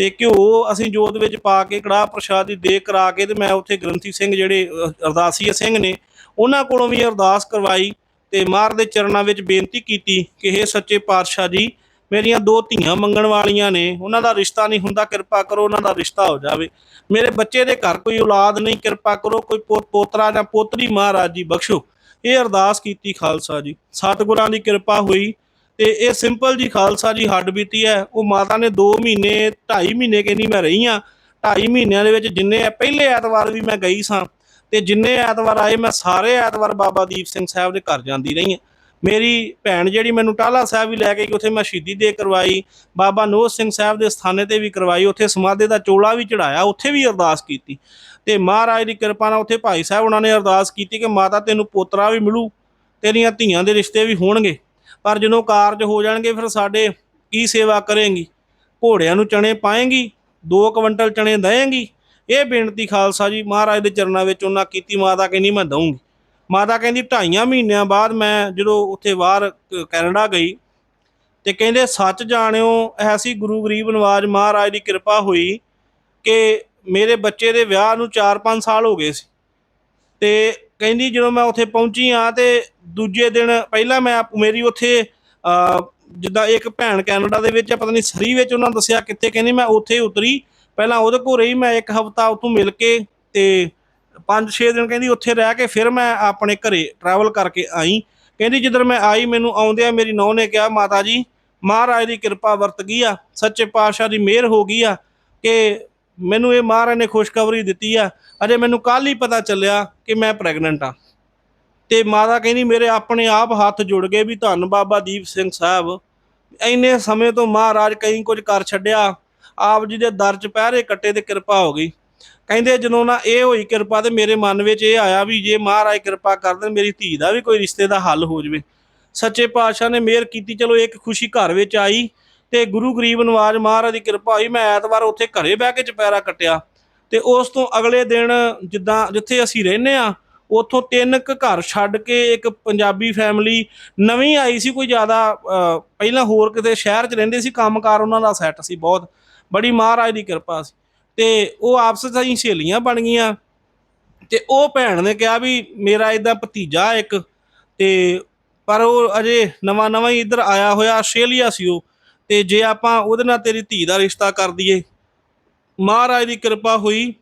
ਤੇ ਘਿਓ ਅਸੀਂ ਜੋਤ ਵਿੱਚ ਪਾ ਕੇ ਕੜਾਹ ਪ੍ਰਸ਼ਾਦ ਦੀ ਦੇਗ ਕਰਾ ਕੇ ਤੇ ਮੈਂ ਉੱਥੇ ਗ੍ਰੰਥੀ ਸਿੰਘ ਜਿਹੜੇ ਅ, ਸਿੰਘ ਨੇ ਉਹਨਾਂ ਕੋਲੋਂ ਵੀ ਅਰਦਾਸ ਕਰਵਾਈ ਤੇ ਮਾਰ ਦੇ ਚਰਨਾਂ ਵਿੱਚ ਬੇਨਤੀ ਕੀਤੀ ਕਿ हे ਸੱਚੇ ਪਾਤਸ਼ਾਹ ਜੀ, ਮੇਰੀਆਂ ਦੋ ਧੀਆਂ ਮੰਗਣ ਵਾਲੀਆਂ ਨੇ, ਉਹਨਾਂ ਦਾ ਰਿਸ਼ਤਾ ਨਹੀਂ ਹੁੰਦਾ, ਕਿਰਪਾ ਕਰੋ ਉਹਨਾਂ ਦਾ ਰਿਸ਼ਤਾ ਹੋ ਜਾਵੇ। ਮੇਰੇ ਬੱਚੇ ਦੇ ਘਰ ਕੋਈ ਔਲਾਦ ਨਹੀਂ, ਕਿਰਪਾ ਕਰੋ ਕੋਈ ਪੋ- ਪੋਤਰਾ ਜਾਂ ਪੋਤਰੀ ਮਹਾਰਾਜ ਜੀ ਬਖਸ਼ੋ। ਇਹ ਅਰਦਾਸ ਕੀਤੀ ਖਾਲਸਾ ਜੀ। ਸਤਿਗੁਰਾਂ ਦੀ ਕਿਰਪਾ ਹੋਈ ਤੇ ਇਹ ਸਿੰਪਲ ਜੀ ਖਾਲਸਾ ਜੀ ਹੱਡ ਬੀਤੀ ਹੈ। ਉਹ ਮਾਤਾ ਨੇ 2 ਮਹੀਨੇ 2.5 ਮਹੀਨੇ ਕਹਿੰਦੀ ਮੈਂ ਰਹੀ ਆ 2.5 ਮਹੀਨਿਆਂ ਦੇ ਵਿੱਚ ਜਿੰਨੇ ਪਹਿਲੇ ਐਤਵਾਰ ਵੀ ਮੈਂ ਗਈ ਸਾਂ। ਤੇ ਜਿੰਨੇ ਐਤਵਾਰ ਆਏ, ਮੈਂ ਸਾਰੇ ਐਤਵਾਰ ਬਾਬਾ ਦੀਪ ਸਿੰਘ ਸਾਹਿਬ ਦੇ ਘਰ ਜਾਂਦੀ ਰਹੀ ਹਾਂ। ਮੇਰੀ ਭੈਣ ਜਿਹੜੀ ਮੈਨੂੰ ਟਾਲਾ ਸਾਹਿਬ ਵੀ ਲੈ ਕੇ ਗਈ, ਉੱਥੇ ਮੈਂ ਸ਼ਹੀਦੀ ਦੇ ਕਰਵਾਈ, ਬਾਬਾ ਨੋਹ ਸਿੰਘ ਸਾਹਿਬ ਦੇ ਸਥਾਨੇ ਤੇ ਵੀ ਕਰਵਾਈ, ਉੱਥੇ ਸਮਾਧੇ ਦਾ ਚੋਲਾ ਵੀ ਚੜਾਇਆ ਉੱਥੇ ਵੀ ਅਰਦਾਸ ਕੀਤੀ। ਤੇ ਮਹਾਰਾਜ ਦੀ ਕਿਰਪਾ ਨਾਲ ਉੱਥੇ ਭਾਈ ਸਾਹਿਬ ਉਹਨਾਂ ਨੇ ਅਰਦਾਸ ਕੀਤੀ ਕਿ ਮਾਤਾ ਤੈਨੂੰ ਪੋਤਰਾ ਵੀ ਮਿਲੂ, ਤੇਰੀਆਂ ਧੀਆਂ ਦੇ ਰਿਸ਼ਤੇ ਵੀ ਹੋਣਗੇ। ਪਰ ਜਦੋਂ ਕਾਰਜ ਹੋ ਜਾਣਗੇ, ਫਿਰ ਸਾਡੇ ਕੀ ਸੇਵਾ ਕਰੇਂਗੀ? ਘੋੜਿਆਂ ਨੂੰ ਚਣੇ ਪਾਏਂਗੀ 2 ਕੁਇੰਟਲ ਚਣੇ ਦੇਏਂਗੀ ਇਹ ਬੇਨਤੀ ਖਾਲਸਾ ਜੀ, ਮਹਾਰਾਜ ਦੇ ਚਰਨਾਂ ਵਿੱਚ ਉਹਨਾਂ ਕੀਤੀ, ਮਾਤਾ ਕਹਿੰਦੀ ਮੈਂ ਦਊਂਗੀ। ਮਾਤਾ ਕਹਿੰਦੀ ਢਾਈਆਂ ਮਹੀਨਿਆਂ ਬਾਅਦ ਮੈਂ ਜਦੋਂ ਉੱਥੇ ਬਾਹਰ ਕ- ਕੈਨੇਡਾ ਗਈ ਤੇ ਕਹਿੰਦੇ ਸੱਚ ਜਾਣਿਓ ਐਸੀ ਗੁਰੂ ਗਰੀਬ ਨਵਾਜ ਮਹਾਰਾਜ ਦੀ ਕਿਰਪਾ ਹੋਈ ਕਿ ਮੇਰੇ ਬੱਚੇ ਦੇ ਵਿਆਹ ਨੂੰ 4-5 ਸਾਲ ਹੋ ਗਏ ਸੀ। ਤੇ ਕਹਿੰਦੀ ਜਦੋਂ ਮੈਂ ਉੱਥੇ ਪਹੁੰਚੀ ਆ ਤੇ ਦੂਜੇ ਦਿਨ ਪਹਿਲਾਂ ਮੈਂ ਮੇਰੀ ਉੱਥੇ ਜਿੱਦਾਂ ਇੱਕ ਭੈਣ ਕੈਨੇਡਾ ਦੇ ਵਿੱਚ ਪਤਾ ਨਹੀਂ ਸਰੀ ਵਿੱਚ ਉਹਨਾਂ ਦੱਸਿਆ ਕਿੱਥੇ, ਕਹਿੰਦੀ ਮੈਂ ਉੱਥੇ ਉਤਰੀ ਪਹਿਲਾਂ ਉਹਦੇ ਕੋਲ ਰਹੀ, ਮੈਂ ਇੱਕ ਹਫਤਾ ਉੱਥੋਂ ਮਿਲ ਕੇ ਤੇ 5-6 ਦਿਨ ਕਹਿੰਦੀ ਉੱਥੇ ਰਹਿ ਕੇ ਫਿਰ ਮੈਂ ਆਪਣੇ ਘਰੇ ਟਰੈਵਲ ਕਰਕੇ ਆਈ। ਕਹਿੰਦੀ ਜਦੋਂ ਮੈਂ ਆਈ, ਮੈਨੂੰ ਆਉਂਦਿਆਂ ਮੇਰੀ ਨੌਂ ਨੇ ਕਿਹਾ, ਮਾਤਾ ਜੀ, ਮਹਾਰਾਜ ਦੀ ਕਿਰਪਾ ਵਰਤ ਗਈ ਆ, ਸੱਚੇ ਪਾਤਸ਼ਾਹ ਦੀ ਮਿਹਰ ਹੋ ਗਈ ਆ ਕਿ ਮੈਨੂੰ ਇਹ ਮਹਾਰਾਜ ਨੇ ਖੁਸ਼ਖਬਰੀ ਦਿੱਤੀ ਆ। ਅਜੇ ਮੈਨੂੰ ਕੱਲ ਹੀ ਪਤਾ ਚੱਲਿਆ ਕਿ ਮੈਂ ਪ੍ਰੈਗਨੈਂਟ ਆ। ਤੇ ਮਾਤਾ ਕਹਿੰਦੀ, ਮੇਰੇ ਆਪਣੇ ਆਪ ਹੱਥ ਜੁੜ ਗਏ ਵੀ ਧੰਨ ਬਾਬਾ ਦੀਪ ਸਿੰਘ ਸਾਹਿਬ, ਇੰਨੇ ਸਮੇਂ ਤੋਂ ਮਹਾਰਾਜ ਕਈ ਕੁਝ ਕਰ ਛੱਡਿਆ ਆਪ ਜੀ ਦੇ ਦਰ ਚ ਪਹਿਰੇ ਕੱਟੇ ਤੇ ਕਿਰਪਾ ਹੋ ਗਈ। ਕਹਿੰਦੇ ਜਦੋਂ ਨਾ ਇਹ ਹੋਈ ਕਿਰਪਾ ਤੇ ਮੇਰੇ ਮਨ ਵਿੱਚ ਇਹ ਆਇਆ ਵੀ ਜੇ ਮਹਾਰਾਜ ਕਿਰਪਾ ਕਰ ਦੇਣ ਮੇਰੀ ਧੀ ਦਾ ਵੀ ਕੋਈ ਰਿਸ਼ਤੇ ਦਾ ਹੱਲ ਹੋ ਜਵੇ। ਸੱਚੇ ਪਾਤਸ਼ਾਹ ਨੇ ਮਿਹਰ ਕੀਤੀ ਚਲੋ ਇੱਕ ਖੁਸ਼ੀ ਘਰ ਵਿੱਚ ਆਈ ਤੇ ਗੁਰੂ ਗਰੀਬ ਨਵਾਜ ਮਹਾਰਾਜ ਦੀ ਕਿਰਪਾ ਹੋਈ। ਮੈਂ ਐਤਵਾਰ ਉੱਥੇ ਘਰੇ ਬਹਿ ਕੇ ਚਪੈਰਾ ਕੱਟਿਆ ਤੇ ਉਸ ਤੋਂ ਅਗਲੇ ਦਿਨ ਜਿੱਦਾਂ ਜਿੱਥੇ ਅਸੀਂ ਰਹਿੰਦੇ ਆ ਉੱਥੋਂ ਤਿੰਨ ਕੁ ਘਰ ਛੱਡ ਕੇ ਇੱਕ ਪੰਜਾਬੀ ਫੈਮਿਲੀ ਨਵੀਂ ਆਈ ਸੀ। ਕੋਈ ਜ਼ਿਆਦਾ ਅਹ, ਪਹਿਲਾਂ ਹੋਰ ਕਿਤੇ ਸ਼ਹਿਰ 'ਚ ਰਹਿੰਦੇ ਸੀ ਕੰਮਕਾਰ ਉਹਨਾਂ ਦਾ ਸੈੱਟ ਸੀ ਬਹੁਤ। ਬੜੀ ਮਹਾਰਾਜ ਦੀ ਕਿਰਪਾ ਸੀ। ਤੇ ਉਹ ਆਪਸ ਵਿੱਚ ਹੀ ਸਹੇਲੀਆਂ ਬਣ ਗਈਆਂ। ਤੇ ਉਹ ਭੈਣ ਨੇ ਕਿਹਾ ਵੀ ਮੇਰਾ ਇਦਾਂ ਭਤੀਜਾ ਇੱਕ। ਤੇ ਪਰ ਉਹ ਅਜੇ ਨਵਾਂ ਨਵਾਂ ਹੀ ਇੱਧਰ ਆਇਆ ਹੋਇਆ, ਆਸਟ੍ਰੇਲੀਆ ਸੀ ਉਹ। ਤੇ ਜੇ ਆਪਾਂ ਉਹਦੇ ਨਾਲ ਤੇਰੀ ਧੀ ਦਾ ਰਿਸ਼ਤਾ ਕਰ ਦਈਏ। ਮਹਾਰਾਜ ਦੀ ਕਿਰਪਾ ਹੋਈ।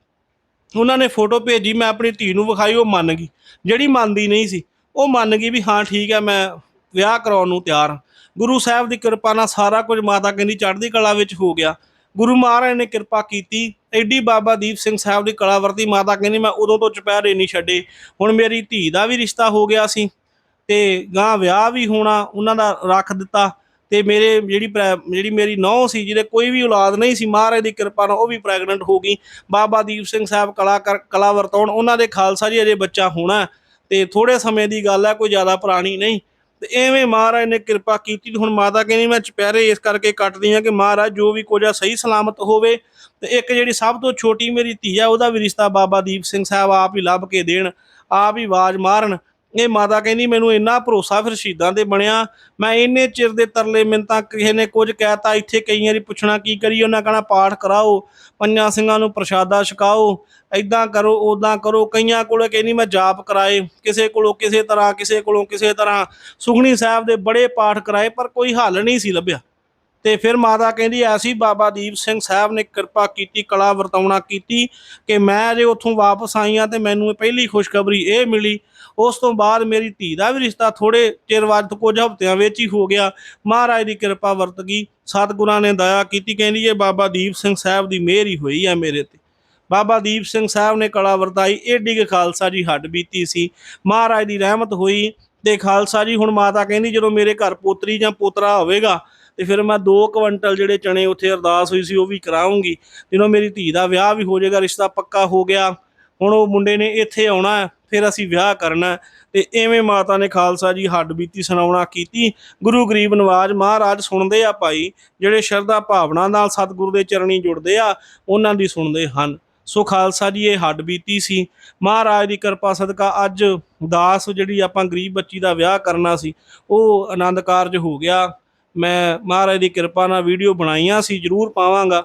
ਉਹਨਾਂ ਨੇ ਫੋਟੋ ਭੇਜੀ, ਮੈਂ ਆਪਣੀ ਧੀ ਨੂੰ ਵਿਖਾਈ, ਉਹ ਮੰਨ ਗਈ। ਜਿਹੜੀ ਮੰਨਦੀ ਨਹੀਂ ਸੀ, ਉਹ ਮੰਨ ਗਈ ਵੀ ਹਾਂ, ਠੀਕ ਹੈ, ਮੈਂ ਵਿਆਹ ਕਰਾਉਣ ਨੂੰ ਤਿਆਰ ਹਾਂ। ਗੁਰੂ ਸਾਹਿਬ ਦੀ ਕਿਰਪਾ ਨਾਲ ਸਾਰਾ ਕੁਝ ਮਾਤਾ ਕਹਿੰਦੀ ਚੜ੍ਹਦੀ ਕਲਾ ਵਿੱਚ ਹੋ ਗਿਆ। ਗੁਰੂ ਮਹਾਰਾਜ ਨੇ ਕਿਰਪਾ ਕੀਤੀ। ਐਡੀ ਬਾਬਾ ਦੀਪ ਸਿੰਘ ਸਾਹਿਬ ਦੀ ਕਲਾਵਰਤੀ ਮਾਤਾ ਕਹਿੰਦੀ, ਮੈਂ ਉਦੋਂ ਤੋਂ ਚੁਪਹਿਰੇ ਨਹੀਂ ਛੱਡੇ। ਹੁਣ ਮੇਰੀ ਧੀ ਦਾ ਵੀ ਰਿਸ਼ਤਾ ਹੋ ਗਿਆ ਸੀ ਤੇ ਗਾਂ ਵਿਆਹ ਵੀ ਹੋਣਾ, ਉਹਨਾਂ ਦਾ ਰੱਖ ਦਿੱਤਾ ਤੇ ਮੇਰੇ ਜਿਹੜੀ ਪ੍ਰੈ- ਜਿਹੜੀ ਮੇਰੀ ਨੌਂ ਸੀ, ਜਿਹਦੇ ਕੋਈ ਵੀ ਔਲਾਦ ਨਹੀਂ ਸੀ, ਮਹਾਰਾਜ ਦੀ ਕਿਰਪਾ ਨਾਲ ਉਹ ਵੀ ਪ੍ਰੈਗਨੈਂਟ ਹੋ ਗਈ। ਬਾਬਾ ਦੀਪ ਸਿੰਘ ਸਾਹਿਬ ਕਲਾ ਕਰ, ਕਲਾ ਵਰਤਾਉਣ, ਉਹਨਾਂ ਦੇ ਖਾਲਸਾ ਜੀ ਅਜੇ ਬੱਚਾ ਹੋਣਾ ਤੇ ਥੋੜੇ ਸਮੇਂ ਦੀ ਗੱਲ ਹੈ, ਕੋਈ ਜ਼ਿਆਦਾ ਪੁਰਾਣੀ ਨਹੀਂ। ਤੇ ਐਵੇਂ ਮਹਾਰਾਜ ਨੇ ਕਿਰਪਾ ਕੀਤੀ ਤੇ ਹੁਣ ਮਾਤਾ ਕਹਿੰਦੀ ਮੈਂ ਚੁਪਹਿਰੇ ਇਸ ਕਰਕੇ ਕੱਟਦੀ ਆ ਕਿ ਮਹਾਰਾਜ ਜੋ ਵੀ ਕੁਝ ਸਹੀ ਸਲਾਮਤ ਹੋਵੇ ਤੇ ਇੱਕ ਜਿਹੜੀ ਸਭ ਤੋਂ ਛੋਟੀ ਮੇਰੀ ਧੀ ਆ ਉਹਦਾ ਵੀ ਰਿਸ਼ਤਾ ਬਾਬਾ ਦੀਪ ਸਿੰਘ ਸਾਹਿਬ ਆਪ ਹੀ ਲੱਭ ਕੇ ਦੇਣ, ਆਪ ਹੀ ਆਵਾਜ਼ ਮਾਰਨ ਇਹ ਮਾਤਾ ਕਹਿੰਦੀ, ਮੈਨੂੰ ਇੰਨਾ ਭਰੋਸਾ ਫਿਰ ਸ਼ਹੀਦਾਂ ਤੇ ਬਣਿਆ। ਮੈਂ ਇੰਨੇ ਚਿਰ ਦੇ ਤਰਲੇ ਮਿੰਤਾਂ ਕਿਸੇ ਨੇ ਕੁਝ ਕਹਿਤਾ। ਇੱਥੇ ਕਈ ਵਾਰੀ ਪੁੱਛਣਾ ਕੀ ਕਰੀ ਉਹਨਾਂ ਕਹਣਾ, ਪਾਠ ਕਰਾਓ, ਪੰਜਾਂ ਸਿੰਘਾਂ ਨੂੰ ਪ੍ਰਸ਼ਾਦਾ ਛਕਾਓ। ਐਦਾਂ ਕਰੋ ਉਦਾਂ ਕਰੋ। ਕਈਆਂ ਕੋਲੇ ਕਹਿੰਦੀ, ਮੈਂ ਜਾਪ ਕਰਾਏ। ਕਿਸੇ ਕੋਲੋਂ ਕਿਸੇ ਤਰ੍ਹਾਂ, ਕਿਸੇ ਕੋਲੋਂ ਕਿਸੇ ਤਰ੍ਹਾਂ। ਸੁਖਣੀ ਸਾਹਿਬ ਦੇ ਬੜੇ ਪਾਠ ਕਰਾਏ, ਪਰ ਕੋਈ ਹੱਲ ਨਹੀਂ ਸੀ ਲੱਭਿਆ। ਤੇ ਫਿਰ ਮਾਤਾ ਕਹਿੰਦੀ, ਐਸੀ ਬਾਬਾ ਦੀਪ ਸਿੰਘ ਸਾਹਿਬ ਨੇ ਕਿਰਪਾ ਕੀਤੀ, ਕਲਾ ਵਰਤਾਉਣਾ ਕੀਤੀ ਕਿ ਮੈਂ ਜੇ ਉੱਥੋਂ ਵਾਪਸ ਆਈਆਂ ਤੇ ਮੈਨੂੰ ਪਹਿਲੀ ਖੁਸ਼ਖਬਰੀ ਇਹ ਮਿਲੀ। ਉਸ ਤੋਂ ਬਾਅਦ ਮੇਰੀ ਧੀ ਦਾ ਵੀ ਰਿਸ਼ਤਾ ਥੋੜੇ ਚਿਰ ਬਾਅਦ ਕੁਝ ਹਫ਼ਤਿਆਂ ਵਿੱਚ ਹੀ ਹੋ ਗਿਆ। ਮਹਾਰਾਜ ਦੀ ਕਿਰਪਾ ਵਰਤ ਗਈ। ਸਤਿਗੁਰਾਂ ਨੇ ਦਇਆ ਕੀਤੀ। ਕਹਿੰਦੀ, ਇਹ ਬਾਬਾ ਦੀਪ ਸਿੰਘ ਸਾਹਿਬ ਦੀ ਮਿਹਰ ਹੀ ਹੋਈ ਹੈ ਮੇਰੇ ਤੇ। ਬਾਬਾ ਦੀਪ ਸਿੰਘ ਸਾਹਿਬ ਨੇ ਕਲਾ ਵਰਤਾਈ। ਏਡੀ ਕੁ ਖਾਲਸਾ ਜੀ ਹੱਡ ਬੀਤੀ ਸੀ। ਮਹਾਰਾਜ ਦੀ ਰਹਿਮਤ ਹੋਈ ਤੇ ਖਾਲਸਾ ਜੀ ਹੁਣ ਮਾਤਾ ਕਹਿੰਦੀ, ਜਦੋਂ ਮੇਰੇ ਘਰ ਪੋਤਰੀ ਜਾਂ ਪੋਤਰਾ ਹੋਵੇਗਾ ਤੇ ਫਿਰ ਮੈਂ 2 ਕੁਇੰਟਲ ਜਿਹੜੇ ਚਣੇ ਉੱਥੇ ਅਰਦਾਸ ਹੋਈ ਸੀ ਉਹ ਵੀ ਕਰਾਉਂਗੀ ਜਦੋਂ ਮੇਰੀ ਧੀ ਦਾ ਵਿਆਹ ਵੀ ਹੋ ਜਾਏਗਾ, ਰਿਸ਼ਤਾ ਪੱਕਾ ਹੋ ਗਿਆ। ਹੁਣ ਉਹ ਮੁੰਡੇ ਨੇ ਇੱਥੇ ਆਉਣਾ ਫਿਰ ਅਸੀਂ ਵਿਆਹ ਕਰਨਾ ਹੈ। ਤੇ ਐਵੇਂ ਮਾਤਾ ਨੇ ਖਾਲਸਾ ਜੀ ਹੱਡ ਬੀਤੀ ਸੁਣਾਉਣਾ ਕੀਤੀ। ਗੁਰੂ ਗਰੀਬ ਨਵਾਜ ਮਹਾਰਾਜ ਸੁਣਦੇ ਆ ਭਾਈ, ਜਿਹੜੇ ਸ਼ਰਧਾ ਭਾਵਨਾ ਨਾਲ ਸਤਿਗੁਰੂ ਦੇ ਚਰਣੀ ਜੁੜਦੇ ਆ, ਉਹਨਾਂ ਦੀ ਸੁਣਦੇ ਹਨ। ਸੋ ਖਾਲਸਾ ਜੀ, ਇਹ ਹੱਡ ਬੀਤੀ ਸੀ। ਮਹਾਰਾਜ ਦੀ ਕਿਰਪਾ ਸਦਕਾ ਅੱਜ ਦਾਸ ਜਿਹੜੀ ਆਪਾਂ ਗਰੀਬ ਬੱਚੀ ਦਾ ਵਿਆਹ ਕਰਨਾ ਸੀ, ਉਹ ਆਨੰਦ ਕਾਰਜ ਹੋ ਗਿਆ। ਮੈਂ ਮਹਾਰਾਜ ਦੀ ਕਿਰਪਾ ਨਾਲ ਵੀਡੀਓ ਬਣਾਈਆਂ ਸੀ, ਜਰੂਰ ਪਾਵਾਂਗਾ।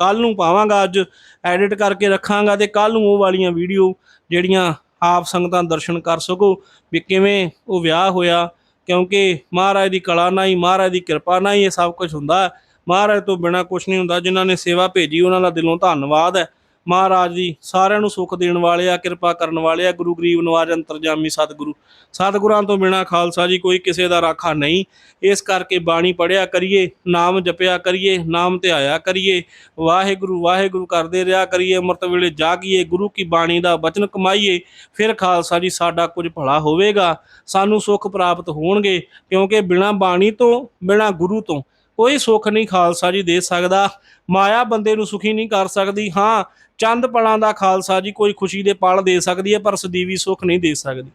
ਕੱਲ ਨੂੰ ਪਾਵਾਂਗਾ ਅੱਜ ਐਡਿਟ ਕਰਕੇ ਰੱਖਾਂਗਾ ਤੇ ਕੱਲ ਨੂੰ ਉਹ ਵਾਲੀਆਂ ਵੀਡੀਓ ਜਿਹੜੀਆਂ ਆਪ ਸੰਗਤਾਂ ਦਰਸ਼ਨ ਕਰ ਸਕੋ ਵੀ ਕਿਵੇਂ ਉਹ ਵਿਆਹ ਹੋਇਆ, ਕਿਉਂਕਿ ਮਹਾਰਾਜ ਦੀ ਕਲਾ ਨਾਲ ਹੀ, ਮਹਾਰਾਜ ਦੀ ਕਿਰਪਾ ਨਾਲ ਹੀ ਇਹ ਸਭ ਕੁਝ ਹੁੰਦਾ। ਮਹਾਰਾਜ ਤੋਂ ਬਿਨਾ ਕੁਝ ਨਹੀਂ ਹੁੰਦਾ, ਜਿਨ੍ਹਾਂ ਨੇ ਸੇਵਾ ਭੇਜੀ, ਉਹਨਾਂ ਦਾ ਦਿਲੋਂ ਧੰਨਵਾਦ ਹੈ। ਮਹਾਰਾਜ ਜੀ, ਸਾਰਿਆਂ ਨੂੰ ਸੁੱਖ ਦੇਣ ਵਾਲੇ ਆ, ਕਿਰਪਾ ਕਰਨ ਵਾਲੇ ਆ, ਗੁਰੂ ਗਰੀਬ ਨਵਾਜ ਅੰਤਰਜਾਮੀ ਸਤਿਗੁਰੂ। ਸਤਿਗੁਰਾਂ ਤੋਂ ਬਿਨਾ ਖਾਲਸਾ ਜੀ ਕੋਈ ਕਿਸੇ ਦਾ ਰਾਖਾ ਨਹੀਂ। ਇਸ ਕਰਕੇ ਬਾਣੀ ਪੜਿਆ ਕਰੀਏ, ਨਾਮ ਜਪਿਆ ਕਰੀਏ, ਨਾਮ ਧਿਆਇਆ ਕਰੀਏ। ਵਾਹਿਗੁਰੂ ਵਾਹਿਗੁਰੂ ਕਰਦੇ ਰਿਹਾ ਕਰੀਏ, ਅੰਮ੍ਰਿਤ ਵੇਲੇ ਜਾਗੀਏ, ਗੁਰੂ ਕੀ ਬਾਣੀ ਦਾ ਬਚਨ ਕਮਾਈਏ, ਫਿਰ ਖਾਲਸਾ ਜੀ ਸਾਡਾ ਕੁਝ ਭਲਾ ਹੋਵੇਗਾ। ਸਾਨੂੰ ਸੁੱਖ ਪ੍ਰਾਪਤ ਹੋਣਗੇ, ਕਿਉਂਕਿ ਬਿਨਾ ਬਾਣੀ ਤੋਂ, ਬਿਨਾ ਗੁਰੂ ਤੋਂ ਕੋਈ ਸੁੱਖ ਨਹੀਂ ਖਾਲਸਾ ਜੀ ਦੇ ਸਕਦਾ। ਮਾਇਆ ਬੰਦੇ ਨੂੰ ਸੁਖੀ ਨਹੀਂ ਕਰ ਸਕਦੀ। ਹਾਂ, ਚੰਦ ਪਲਾਂ ਦਾ ਖਾਲਸਾ ਜੀ ਕੋਈ ਖੁਸ਼ੀ ਦੇ ਪਲ ਦੇ ਸਕਦੀ ਹੈ, ਪਰ ਸਦੀਵੀ ਸੁੱਖ ਨਹੀਂ ਦੇ ਸਕਦੀ।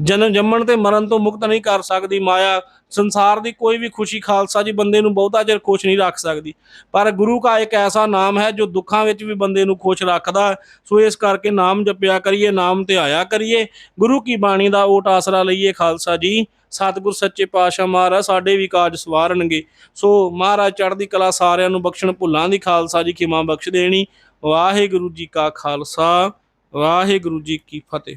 ਜਨਮ ਜੰਮਣ ਤੇ ਮਰਨ ਤੋਂ ਮੁਕਤ ਨਹੀਂ ਕਰ ਸਕਦੀ ਮਾਇਆ। ਸੰਸਾਰ ਦੀ ਕੋਈ ਵੀ ਖੁਸ਼ੀ ਖਾਲਸਾ ਜੀ ਬੰਦੇ ਨੂੰ ਬਹੁਤਾ ਚਿਰ ਖੁਸ਼ ਨਹੀਂ ਰੱਖ ਸਕਦੀ। ਪਰ ਗੁਰੂ ਕਾ ਇੱਕ ਐਸਾ ਨਾਮ ਹੈ ਜੋ ਦੁੱਖਾਂ ਵਿੱਚ ਵੀ ਬੰਦੇ ਨੂੰ ਖੁਸ਼ ਰੱਖਦਾ। ਸੋ ਇਸ ਕਰਕੇ ਨਾਮ ਜਪਿਆ ਕਰੀਏ, ਨਾਮ ਤੇ ਆਇਆ ਕਰੀਏ। ਗੁਰੂ ਕੀ ਬਾਣੀ ਦਾ ਓਟ ਆਸਰਾ ਲਈਏ ਖਾਲਸਾ ਜੀ। ਸਤਿਗੁਰ ਸੱਚੇ ਪਾਤਸ਼ਾਹ ਮਹਾਰਾਜ ਸਾਡੇ ਵੀ ਕਾਜ ਸਵਾਰਨਗੇ। ਸੋ ਮਹਾਰਾਜ ਚੜ੍ਹਦੀ ਕਲਾ ਸਾਰਿਆਂ ਨੂੰ ਬਖਸ਼ਣ ਭੁੱਲਾਂ ਦੀ ਖਾਲਸਾ ਜੀ ਖਿਮਾ ਬਖਸ਼ ਦੇਣੀ। ਵਾਹਿਗੁਰੂ ਜੀ ਕਾ ਖਾਲਸਾ, ਵਾਹਿਗੁਰੂ ਜੀ ਕੀ ਫਤਿਹ।